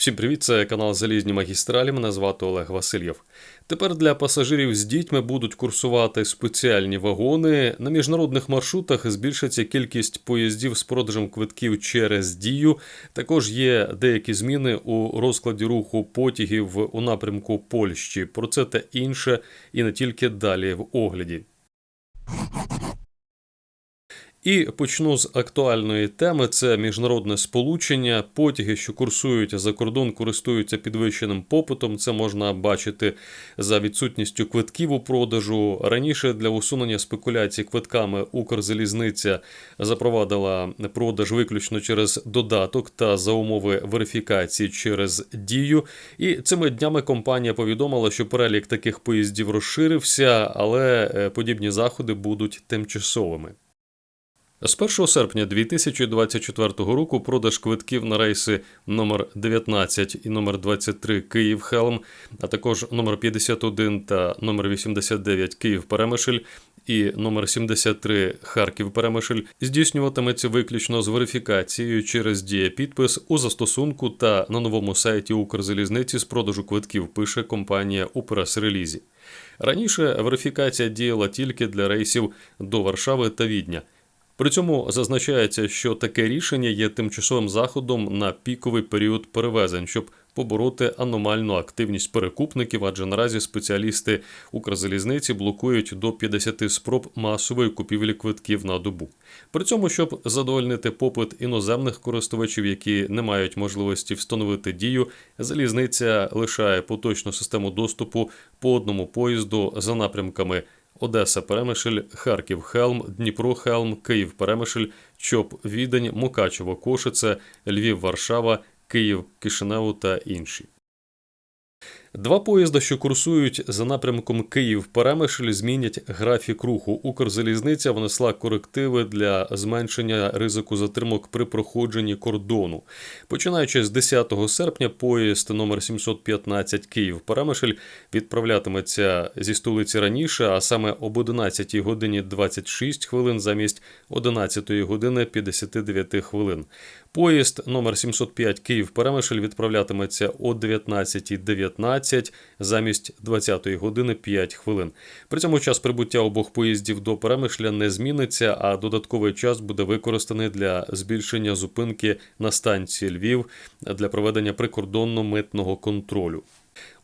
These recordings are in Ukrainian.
Всім привіт, це канал Залізні магістралі. Мене звати Олег Васильєв. Тепер для пасажирів з дітьми будуть курсувати спеціальні вагони. На міжнародних маршрутах збільшиться кількість поїздів з продажем квитків через дію. Також є деякі зміни у розкладі руху потягів у напрямку Польщі. Про це та інше і не тільки далі в огляді. І почну з актуальної теми: це міжнародне сполучення. Потяги, що курсують за кордон, користуються підвищеним попитом. Це можна бачити за відсутністю квитків у продажу. Раніше для усунення спекуляцій квитками Укрзалізниця запровадила продаж виключно через додаток та за умови верифікації через дію. І цими днями компанія повідомила, що перелік таких поїздів розширився, але е, подібні заходи будуть тимчасовими. З 1 серпня 2024 року продаж квитків на рейси номер 19 і номер 23 Київ Хелм, а також номер 51 та номер 89 Київ Перемишль і номер 73 Харків Перемишль здійснюватиметься виключно з верифікацією через дієпідпис у застосунку та на новому сайті Укрзалізниці з продажу квитків пише компанія у прес-релізі. Раніше верифікація діяла тільки для рейсів до Варшави та Відня. При цьому зазначається, що таке рішення є тимчасовим заходом на піковий період перевезень, щоб побороти аномальну активність перекупників, адже наразі спеціалісти Укрзалізниці блокують до 50 спроб масової купівлі квитків на добу. При цьому, щоб задовольнити попит іноземних користувачів, які не мають можливості встановити дію, залізниця лишає поточну систему доступу по одному поїзду за напрямками. Одеса Перемишль, Харків Хелм, Дніпро Хелм, Київ Перемишль, Чоп Відень, Мукачево Кошице, Львів Варшава, Київ Кишиневу та інші. Два поїзда, що курсують за напрямком Київ-Перемишль, змінять графік руху. Укрзалізниця внесла корективи для зменшення ризику затримок при проходженні кордону. Починаючи з 10 серпня, поїзд номер 715 Київ-Перемишль відправлятиметься зі столиці раніше, а саме об 11 годині 26 хвилин замість 11 години 59 хвилин. Поїзд номер 705 Київ Перемишль відправлятиметься о 19.19 замість 20 години 5 хвилин. При цьому час прибуття обох поїздів до Перемишля не зміниться, а додатковий час буде використаний для збільшення зупинки на станції Львів для проведення прикордонно-митного контролю.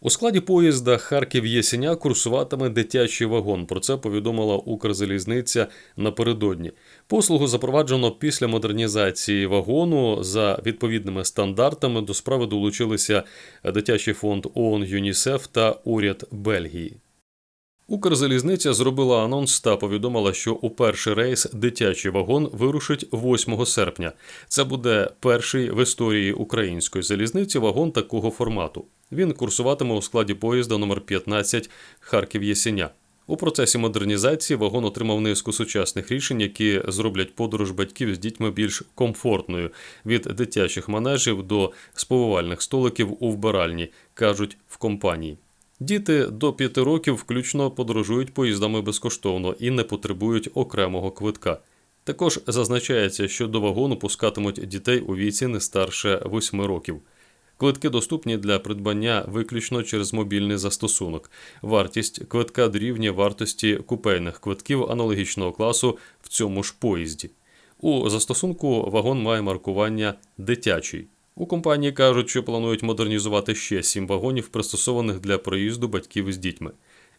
У складі поїзда Харків Єсеня курсуватиме дитячий вагон. Про це повідомила Укрзалізниця напередодні. Послугу запроваджено після модернізації вагону за відповідними стандартами. До справи долучилися дитячий фонд ООН ЮНІСЕФ та уряд Бельгії. Укрзалізниця зробила анонс та повідомила, що у перший рейс дитячий вагон вирушить 8 серпня. Це буде перший в історії української залізниці вагон такого формату. Він курсуватиме у складі поїзда номер 15 Харків Єсеня. У процесі модернізації вагон отримав низку сучасних рішень, які зроблять подорож батьків з дітьми більш комфортною від дитячих манежів до сповивальних столиків у вбиральні, кажуть в компанії. Діти до 5 років включно подорожують поїздами безкоштовно і не потребують окремого квитка. Також зазначається, що до вагону пускатимуть дітей у віці не старше 8 років. Квитки доступні для придбання виключно через мобільний застосунок. Вартість квитка дорівнює вартості купейних квитків аналогічного класу в цьому ж поїзді. У застосунку вагон має маркування дитячий. У компанії кажуть, що планують модернізувати ще сім вагонів, пристосованих для проїзду батьків з дітьми.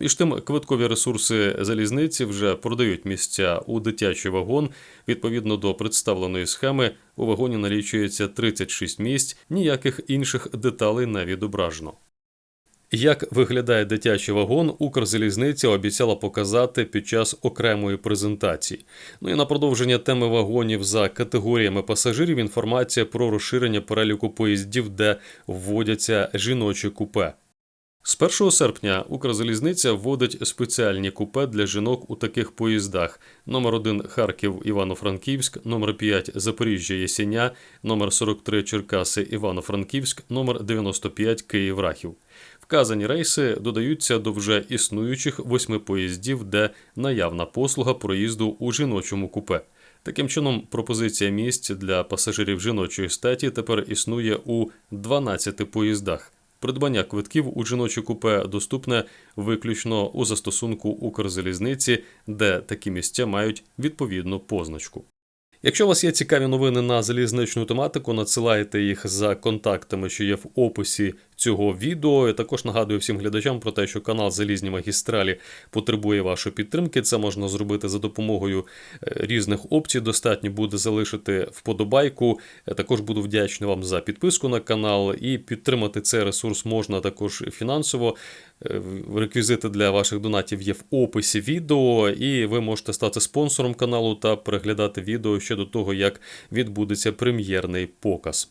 Між тим, квиткові ресурси залізниці вже продають місця у дитячий вагон. Відповідно до представленої схеми, у вагоні налічується 36 місць, ніяких інших деталей не відображено. Як виглядає дитячий вагон, Укрзалізниця обіцяла показати під час окремої презентації. Ну і на продовження теми вагонів за категоріями пасажирів інформація про розширення переліку поїздів, де вводяться жіночі купе. З 1 серпня Укрзалізниця вводить спеціальні купе для жінок у таких поїздах: номер 1 Харків Івано-Франківськ, номер 5 Запоріжжя Єсеня, номер 43 Черкаси Івано-Франківськ, номер 95 Київ Рахів. Вказані рейси додаються до вже існуючих восьми поїздів, де наявна послуга проїзду у жіночому купе. Таким чином, пропозиція місць для пасажирів жіночої статі тепер існує у 12 поїздах. Придбання квитків у жіночі купе доступне виключно у застосунку Укрзалізниці, де такі місця мають відповідну позначку. Якщо у вас є цікаві новини на залізничну тематику, надсилайте їх за контактами, що є в описі цього відео. І також нагадую всім глядачам про те, що канал Залізні магістралі потребує вашої підтримки. Це можна зробити за допомогою е, різних опцій. Достатньо буде залишити вподобайку. Е, Також буду вдячний вам за підписку на канал і підтримати цей ресурс можна також фінансово. Е, Реквізити для ваших донатів є в описі відео, і ви можете стати спонсором каналу та переглядати відео ще до того, як відбудеться прем'єрний показ.